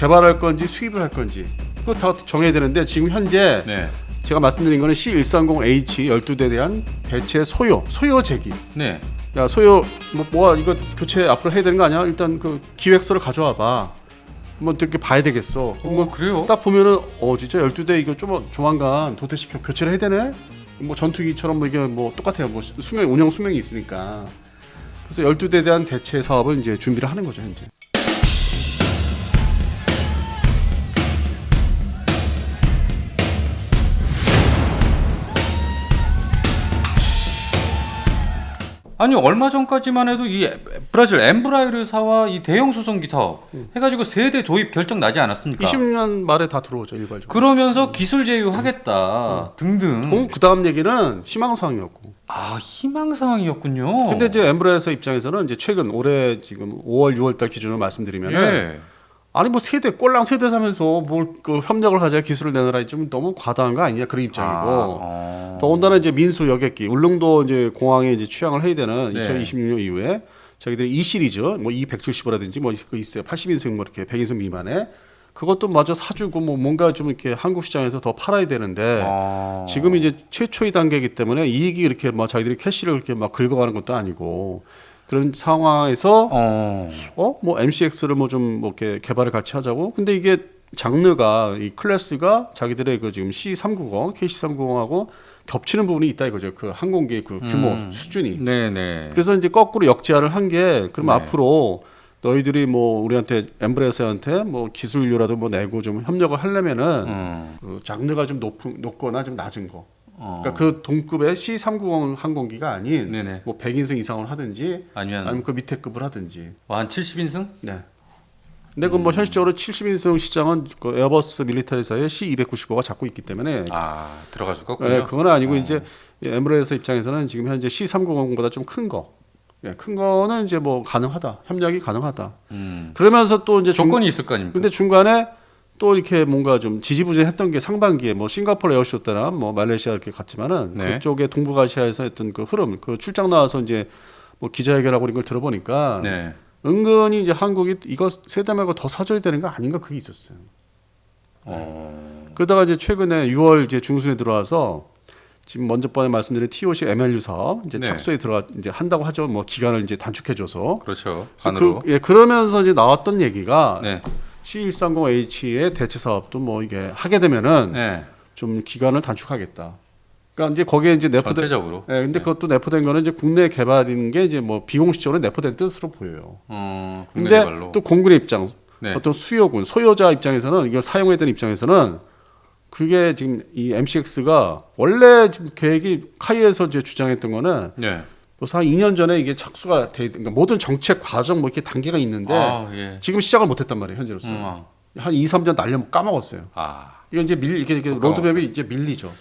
개발할 건지 수입을 할 건지 그거 다 정해야 되는데 지금 현재 네. 제가 말씀드린 거는 C130H 12대에 대한 대체 소요, 소요 제기. 네. 야 소요 뭐 뭐야 이거 교체 앞으로 해야 되는 거 아니야? 일단 그 기획서를 가져와 봐. 뭐 이렇게 봐야 되겠어. 뭐 어, 그래요? 딱 보면은 어 진짜 12대 이거 좀 조만간 도태시켜 교체를 해야 되네. 뭐 전투기처럼 뭐 이게 뭐 똑같아요. 뭐 수명 운영 수명이 있으니까. 그래서 12대에 대한 대체 사업을 이제 준비를 하는 거죠, 현재. 아니 얼마 전까지만 해도 이 브라질 엠브라이르사와 이 대형 수송기 사업 해가지고 세대 도입 결정 나지 않았습니까? 20년 말에 다 들어오죠, 일괄적으로. 그러면서 기술 제휴하겠다 등등. 그 다음 얘기는 희망사항이었고. 아 희망 사항이었군요. 근데 이제 엠브라에서 입장에서는 이제 최근 올해 지금 5월 6월 달 기준으로 말씀드리면은 예. 아니 뭐 세대 꼴랑 세대 사면서 뭘그 협력을 하자 기술을 내놔라 좀 너무 과다한 거 아니냐 그런 입장이고 아, 더군다나 이제 민수 여객기 울릉도 이제 공항에 이제 취항을 해야 되는 네. 2026년 이후에 저희들이 이 시리즈 뭐 E 170이라든지 뭐 그거 있어요 80인승 뭐 이렇게 100인승 미만에 그것도 마저 사주고 뭐 뭔가 좀 이렇게 한국 시장에서 더 팔아야 되는데 아. 지금 이제 최초의 단계이기 때문에 이익이 이렇게 막 자기들이 캐시를 그렇게 막 긁어가는 것도 아니고 그런 상황에서 어. 어 뭐 MCX를 뭐 좀 뭐 이렇게 개발을 같이 하자고 근데 이게 장르가 이 클래스가 자기들의 그 지금 C390, KC390하고 겹치는 부분이 있다 이거죠 그 항공기의 그 규모 음. 수준이 네네. 그래서 이제 거꾸로 역제안을 한게 그럼 네. 앞으로 너희들이 뭐 우리한테 엠브레스한테 뭐 기술료라도 뭐 내고 좀 협력을 하려면은 음. 그 장르가 좀 높은 높거나 좀 낮은 거 어. 그러니까 그 동급의 C390 항공기가 아닌 네네. 뭐 100인승 이상을 하든지 아니면 아니면 그 밑에 급을 하든지 한 70인승? 네. 근데 그뭐 현실적으로 70인승 시장은 그 에어버스 밀리터리사의 C295가 잡고 있기 때문에 아 들어갈 수가 없군요. 예, 그건 아니고 이제 엠브레스 입장에서는 지금 현재 C390보다 좀 큰 거. 예, 큰 거는 이제 뭐 가능하다. 협력이 가능하다. 음. 그러면서 또 이제 중, 조건이 있을 거 아닙니까? 근데 중간에 또 이렇게 뭔가 좀 지지부진했던 게 상반기에 뭐 싱가포르 에어쇼 때나 뭐 말레이시아 이렇게 갔지만은 네. 그쪽에 동북아시아에서 했던 그 흐름, 그 출장 나와서 이제 뭐 기자회견하고 이런 걸 들어보니까 네. 은근히 이제 한국이 이거 세대 말고 더 사줘야 되는 거 아닌가 그게 있었어요. 어. 그러다가 이제 최근에 6월 이제 중순에 들어와서 지금 먼저 번에 말씀드린 TOC MLU 사업 이제 네. 착수에 들어가 이제 한다고 하죠. 뭐 기간을 이제 단축해줘서. 그렇죠. 그래서 안으로. 그, 예, 그러면서 이제 나왔던 얘기가 네. C130H의 대체 사업도 뭐 이게 하게 되면은 네. 좀 기간을 단축하겠다. 그러니까 이제 거기에 이제 내포된 전체적으로. 예, 근데 그것도 내포된 거는 이제 국내 개발인 게 이제 뭐 비공식적으로 내포된 뜻으로 보여요. 어. 국내 근데 개발로. 또 공군의 입장, 네. 어떤 수요군, 소유자 입장에서는 이거 사용해야 되는 입장에서는 그게 지금 이 MCX가 원래 지금 계획이 카이에서 이제 주장했던 거는 네. 벌써 한 2년 전에 이게 착수가 돼, 그러니까 모든 정책 과정 뭐 이렇게 단계가 있는데 아 예. 지금 시작을 못했단 말이에요 현재로서 음, 아. 한 2, 3년 날려 까먹었어요. 아. 이거 이제 밀 이게, 이게 까먹었어요. 로드맵이 이제 밀리죠.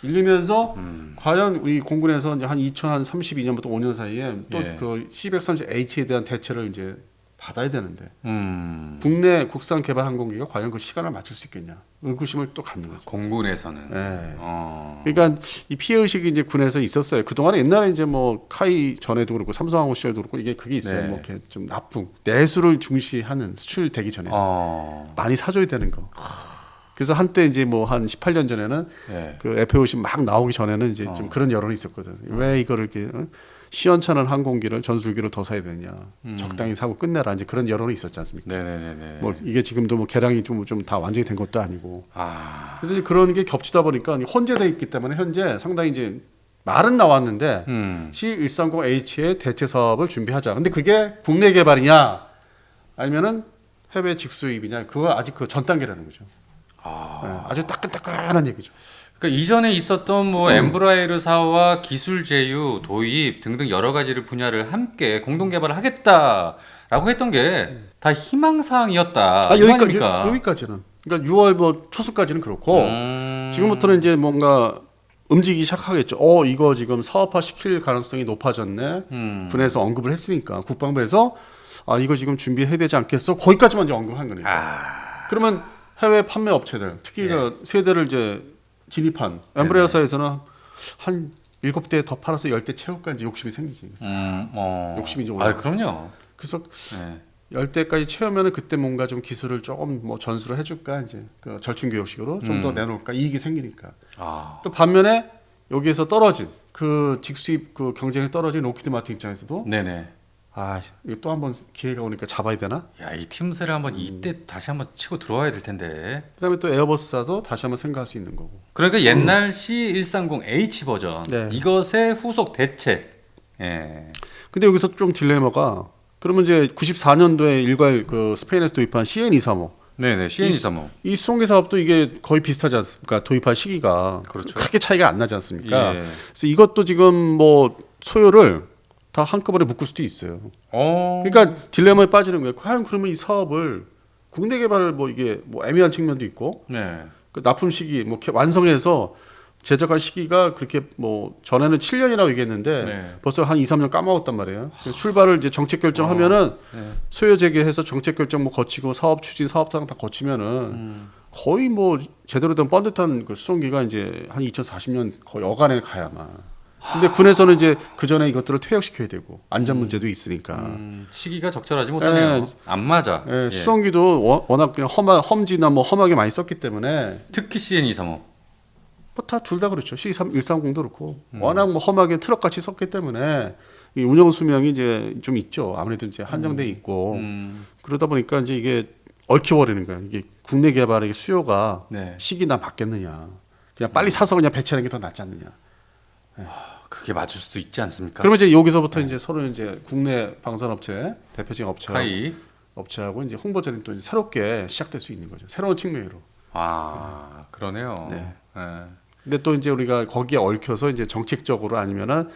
밀리면서 음. 과연 우리 공군에서 이제 한 2032년부터 5년 사이에 또 예. 그 C130H에 대한 대체를 이제 받아야 되는데 음. 국내 국산 개발 항공기가 과연 그 시간을 맞출 수 있겠냐 의구심을 또 갖는 거죠. 공군에서는. 예. 어. 그러니까 이 피해 의식이 이제 군에서 있었어요. 그 동안에 옛날에 이제 뭐 카이 전에도 그렇고 삼성항공 시절도 그렇고 이게 그게 있어요. 네. 뭐 이렇게 좀 나쁜 내수를 중시하는 수출되기 전에 어. 많이 사줘야 되는 거. 그래서 한때 이제 뭐 한 18년 전에는 네. 그 F50 막 나오기 전에는 이제 좀 어. 그런 여론이 있었거든. 왜 이거를 이렇게 어? 시원찮은 항공기를 전술기로 더 사야 되냐. 음. 적당히 사고 끝내라. 이제 그런 여론이 있었지 않습니까? 네네네네. 뭐 이게 지금도 뭐 개량이 좀 좀 다 완전히 된 것도 아니고. 아. 그래서 그런 게 겹치다 보니까 혼재돼 있기 때문에 현재 상당히 이제 말은 나왔는데 음. C130H의 대체 사업을 준비하자. 근데 그게 국내 개발이냐 아니면은 해외 직수입이냐 그거 아직 그 전 단계라는 거죠. 아. 아. 주 따끈따끈한 얘기죠. 그러니까 이전에 있었던 뭐 음. 엠브라이르사와 기술 제휴, 도입 등등 여러 가지를 분야를 함께 공동 개발을 하겠다라고 했던 게 다 희망 사항이었다. 아, 여기까지? 여기까지는. 그러니까 6월 뭐 초수까지는 그렇고 음. 지금부터는 이제 뭔가 움직이기 시작하겠죠. 어 이거 지금 사업화 시킬 가능성이 높아졌네. 음. 군에서 언급을 했으니까 국방부에서 아 이거 지금 준비해야 되지 않겠어? 거기까지만 이제 언급한 거니까. 아. 그러면 해외 판매 업체들 특히 그 세대를 이제 진입한 엠브레어사에서는 한 일곱 대 더 팔아서 열 대 채울까 이제 욕심이 생기지. 음. 어. 욕심이 좀 아. 그럼요. 그래서 네. 10대까지 채우면은 그때 뭔가 좀 기술을 조금 뭐 전수를 해줄까 이제 그 절충 교육식으로 좀더 음. 내놓을까 이익이 생기니까. 아, 또 반면에 여기에서 떨어진 그 직수입 그 경쟁에 떨어진 로키드 마틴 입장에서도 네네. 아 이거 또 한 번 기회가 오니까 잡아야 되나? 야, 이 틈새를 한번 이때 다시 한번 치고 들어와야 될 텐데. 그다음에 또 에어버스사도 다시 한번 생각할 수 있는 거고. 그러니까 옛날 C130H 버전 네. 이것의 후속 대체. 예. 근데 여기서 좀 딜레마가 그러면 이제 94년도에 일괄 그 스페인에서 도입한 CN235 네 네. CN235. 이 수송기 사업도 이게 거의 비슷하지 않습니까? 도입할 시기가 그렇죠. 크게 차이가 안 나지 않습니까? 예. 그래서 이것도 지금 뭐 소요를 다 한꺼번에 묶을 수도 있어요. 어. 그러니까 딜레마에 빠지는 거예요. 과연 그러면 이 사업을 국내 개발을 뭐 이게 뭐 애매한 측면도 있고 네. 그 납품 시기 뭐 이렇게 완성해서 제작할 시기가 그렇게 뭐 전에는 7년이라고 얘기했는데 네. 벌써 한 2, 3년 까먹었단 말이에요. 출발을 이제 정책 결정하면은 네. 소요 제기해서 정책 결정 뭐 거치고 사업 추진, 사업상 다 거치면은 음. 거의 뭐 제대로 된 뻔듯한 그 수송기가 이제 한 2040년 거의 어간에 가야만. 근데 군에서는 이제 그 전에 이것들을 퇴역시켜야 되고 안전 문제도 있으니까. 음, 시기가 적절하지 못하네요. 안 맞아. 예, 예. 수송기도 워- 워낙 그냥 험하, 험지나 뭐 험하게 많이 썼기 때문에 특히 CN235. 뭐 다 둘 다 그렇죠. C3 130도 그렇고 워낙 뭐 험하게 트럭 같이 썼기 때문에 이 운영 수명이 이제 좀 있죠. 아무래도 이제 한정돼 있고 음. 그러다 보니까 이제 이게 얽혀버리는 거야. 이게 국내 개발의 수요가 네. 시기나 맞겠느냐. 그냥 빨리 사서 그냥 배치하는 게 더 낫지 않느냐. 그게 맞을 수도 있지 않습니까? 그러면 이제 여기서부터 이제 서로 이제 국내 방산업체 대표적인 업체하고 카이. 업체하고 이제 홍보전이 또 이제 새롭게 시작될 수 있는 거죠. 새로운 측면으로. 아, 그러네요. 네. 예. 근데 또 이제 우리가 거기에 얽혀서 이제 정책적으로 아니면은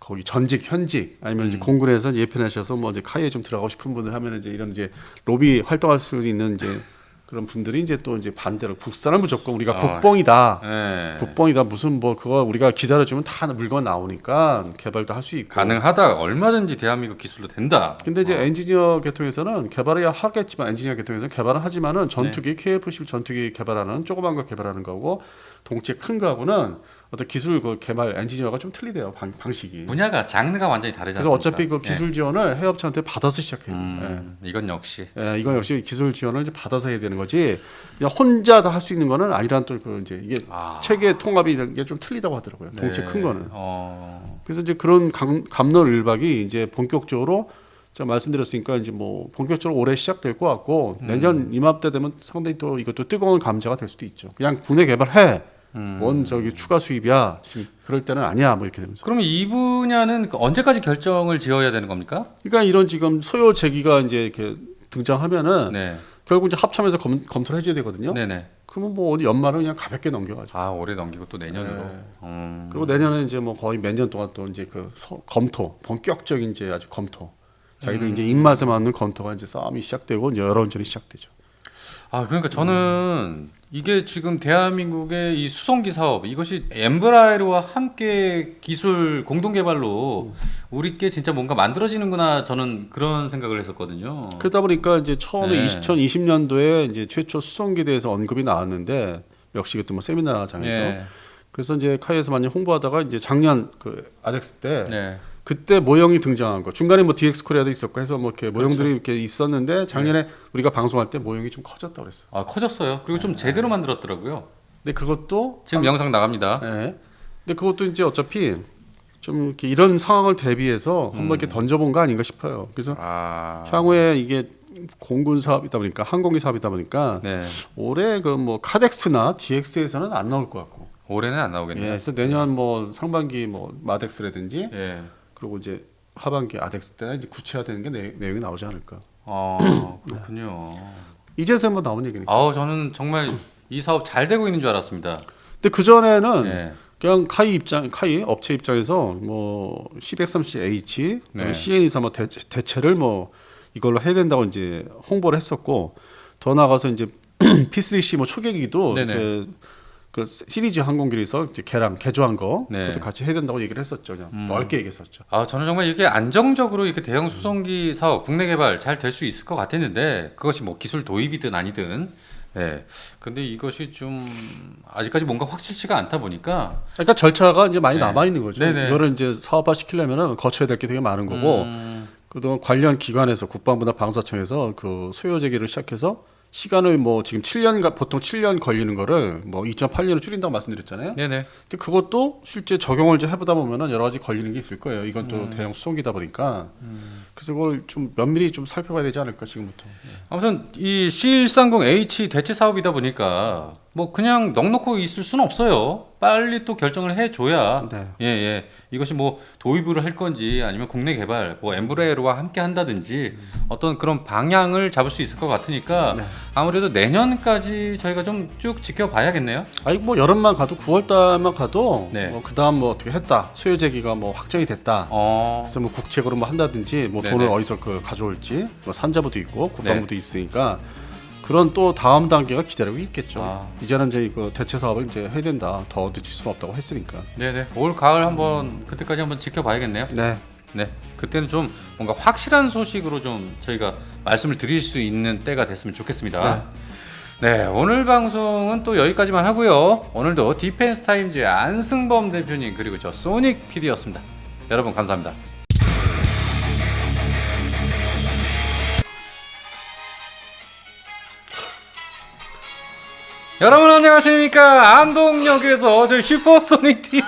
거기 전직 현직 아니면 이제 공군에서 이제 예편하셔서 뭐 이제 카이에 좀 들어가고 싶은 분들 하면 이제 이런 이제 로비 활동할 수 있는 이제 그런 분들이 이제 또 이제 반대로 국산은 무조건 우리가 아. 국뽕이다. 예. 국뽕이다 무슨 뭐 그거 우리가 기다려 주면 다 물건 나오니까 개발도 할 수 있고 가능하다. 얼마든지 대한민국 기술로 된다. 근데 이제 엔지니어 계통에서는 개발해야 하겠지만 엔지니어 계통에서는 개발은 하지만은 전투기 KF-11 전투기 개발하는 조그만 거 개발하는 거고 동체 큰 거하고는 어떤 기술 그 개발 엔지니어가 좀 틀리대요 방, 방식이. 분야가 장르가 완전히 다르지 그래서? 어차피 그 기술 지원을 해업체한테 받아서 시작해요. 예. 음, 이건 역시 예. 예, 이건 역시 기술 지원을 이제 받아서 해야 되는 거지. 그냥 혼자 다 할 수 있는 거는 아니란 또그 이제 이게 아. 체계 통합이 되는 게좀 틀리다고 하더라고요. 동체 네. 큰 거는. 어. 그래서 이제 그런 감, 감론을박이 이제 본격적으로 제가 말씀드렸으니까 이제 뭐 본격적으로 올해 시작될 것 같고 음. 내년 이맘때 되면 상당히 또 이것도 뜨거운 감자가 될 수도 있죠. 그냥 국내 개발해. 음. 뭔 저기 추가 수입이야. 지금 그럴 때는 아니야. 뭐 이렇게 되면서. 그러면 이 분야는 그 언제까지 결정을 지어야 되는 겁니까? 그러니까 이런 지금 소요 제기가 이제 이렇게 등장하면은 네. 결국 이제 합참에서 검, 검토를 해줘야 되거든요. 네네. 그러면 뭐 어디 연말을 그냥 가볍게 넘겨가지고. 아 올해 넘기고 또 내년으로. 네. 음. 그리고 내년에 이제 뭐 거의 몇 년 동안 또 이제 그 서- 검토, 본격적인 이제 아주 검토. 자기들 음. 이제 입맛에 맞는 검토가 이제 싸움이 시작되고 이제 여론전이 시작되죠. 아 그러니까 저는 이게 지금 대한민국의 이 수송기 사업 이것이 엠브라이르와 함께 기술 공동 개발로 우리께 진짜 뭔가 만들어지는구나 저는 그런 생각을 했었거든요. 그러다 보니까 이제 처음에 네. 2020년도에 이제 최초 수송기에 대해서 언급이 나왔는데 역시 그때 뭐 세미나장에서 예. 그래서 이제 카이에서 많이 홍보하다가 이제 작년 그 아덱스 때 네. 그때 모형이 등장한 거 중간에 뭐 DX 코리아도 있었고 해서 뭐 이렇게 그렇죠. 모형들이 이렇게 있었는데 작년에 네. 우리가 방송할 때 모형이 좀 커졌다 그랬어. 아 커졌어요. 그리고 좀 제대로 만들었더라고요. 근데 그것도 지금 영상 나갑니다. 예. 근데 그것도 이제 어차피 좀 이렇게 이런 상황을 대비해서 한번 이렇게 던져본 거 아닌가 싶어요. 그래서 아. 향후에 이게 공군 사업이다 보니까 항공기 사업이다 보니까 네. 올해 그 뭐 카덱스나 DX에서는 안 나올 것 같고. 올해는 안 예. 나오겠네요. 그래서 내년 뭐 상반기 뭐 마덱스라든지 예. 그리고 이제 하반기 아덱스 때는 이제 구체화되는 게 내, 내용이 나오지 않을까. 어 그렇군요. 이제서 한번 나온 얘기니까. 아우 저는 정말 이 사업 잘 되고 있는 줄 알았습니다. 근데 그 전에는 예. 그냥 카이 입장, 카이 업체 입장에서 뭐 C130H, 네. CN24 뭐 대체, 대체를 뭐 이걸로 해야 된다고 이제 홍보를 했었고 더 나가서 이제 P3C 뭐 초계기도 그 시리즈 항공기에서 이제 개랑 개조한 거 네. 그것도 같이 해야 된다고 얘기를 했었죠. 그냥 음. 넓게 얘기했었죠. 아 저는 정말 이게 안정적으로 이렇게 대형 수송기 사업 국내 개발 잘 될 수 있을 것 같았는데 그것이 뭐 기술 도입이든 아니든 네 근데 이것이 좀 아직까지 뭔가 확실치가 않다 보니까 그러니까 절차가 이제 많이 네. 남아 있는 거죠. 네네. 이거를 이제 사업화 시키려면은 거쳐야 될 게 되게 많은 거고 음, 그동안 관련 기관에서 국방부나 방사청에서 그 소요 제기를 시작해서 시간을 뭐 지금 7년 보통 7년 걸리는 거를 뭐 2.8년으로 줄인다고 말씀드렸잖아요. 네네. 근데 그것도 실제 적용을 이제 해보다 보면은 여러 가지 걸리는 게 있을 거예요. 이건 또 대형 수송기다 보니까 그래서 그걸 좀 면밀히 좀 살펴봐야 되지 않을까 지금부터. 아무튼 이 C130H 대체 사업이다 보니까 뭐 그냥 넉넉히 있을 수는 없어요. 빨리 또 결정을 해줘야 네. 예, 예. 이것이 뭐 도입을 할 건지 아니면 국내 개발, 뭐 엠브레이로와 함께 한다든지 어떤 그런 방향을 잡을 수 있을 것 같으니까 네. 아무래도 내년까지 저희가 좀 쭉 지켜봐야겠네요. 아니 뭐 여름만 가도 9월 달만 가도 네. 뭐 그다음 뭐 어떻게 했다 소요 제기가 뭐 확정이 됐다. 어, 그래서 뭐 국책으로 뭐 한다든지 뭐 네네. 돈을 어디서 그 가져올지 뭐 산자부도 있고 국방부도 네. 있으니까 그런 또 다음 단계가 기다리고 있겠죠. 아. 이제는 이제 이거 대체 사업을 이제 해야 된다. 더 늦출 수는 없다고 했으니까. 네네. 올 가을 한번 그때까지 한번 지켜봐야겠네요. 네. 네, 그때는 좀 뭔가 확실한 소식으로 좀 저희가 말씀을 드릴 수 있는 때가 됐으면 좋겠습니다. 네, 오늘 방송은 또 여기까지만 하고요. 오늘도 디펜스 타임즈의 안승범 대표님 그리고 저 소닉 PD였습니다. 여러분 감사합니다. 여러분 안녕하십니까 안동역에서 저희 슈퍼소닉 TV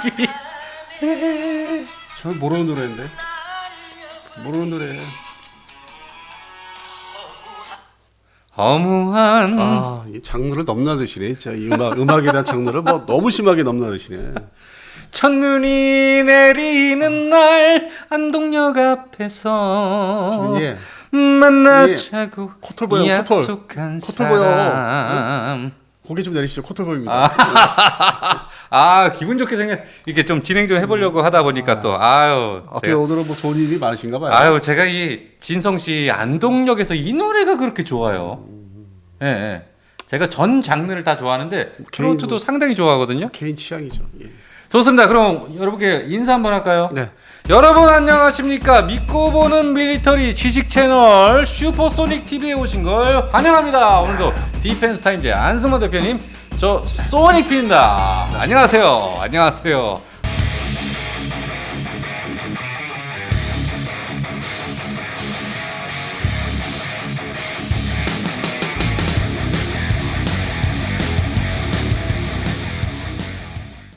저 모르는 노래인데. 모르는 노래. 허무한 아, 이 장르를 넘나드시네. 진짜 이 음악 음악에 대한 장르를 뭐 너무 심하게 넘나드시네. 첫눈이 내리는 날 안동역 앞에서 예. 만나자고 코털 보여요, 코털. 약속한 코털 보여. 고개 좀 내리시죠. 코털 보입니다. 아 기분 좋게 생각 이렇게 좀 진행 좀 해보려고 하다 보니까 또 아유 어떻게 제가, 오늘은 뭐 좋은 일이 많으신가 봐요. 아유 제가 이 진성 씨 안동역에서 이 노래가 그렇게 좋아요 예, 예. 제가 전 장르를 다 좋아하는데 개인 트로트도 뭐- 상당히 좋아하거든요 개인 취향이죠. 예. 좋습니다 그럼 여러분께 인사 한번 할까요? 네. 여러분 안녕하십니까? 믿고 보는 밀리터리 지식 채널 슈퍼소닉 TV에 오신 걸 환영합니다. 오늘도 디펜스 타임즈 안승호 대표님 저 소닉 피입니다. 안녕하세요. 안녕하세요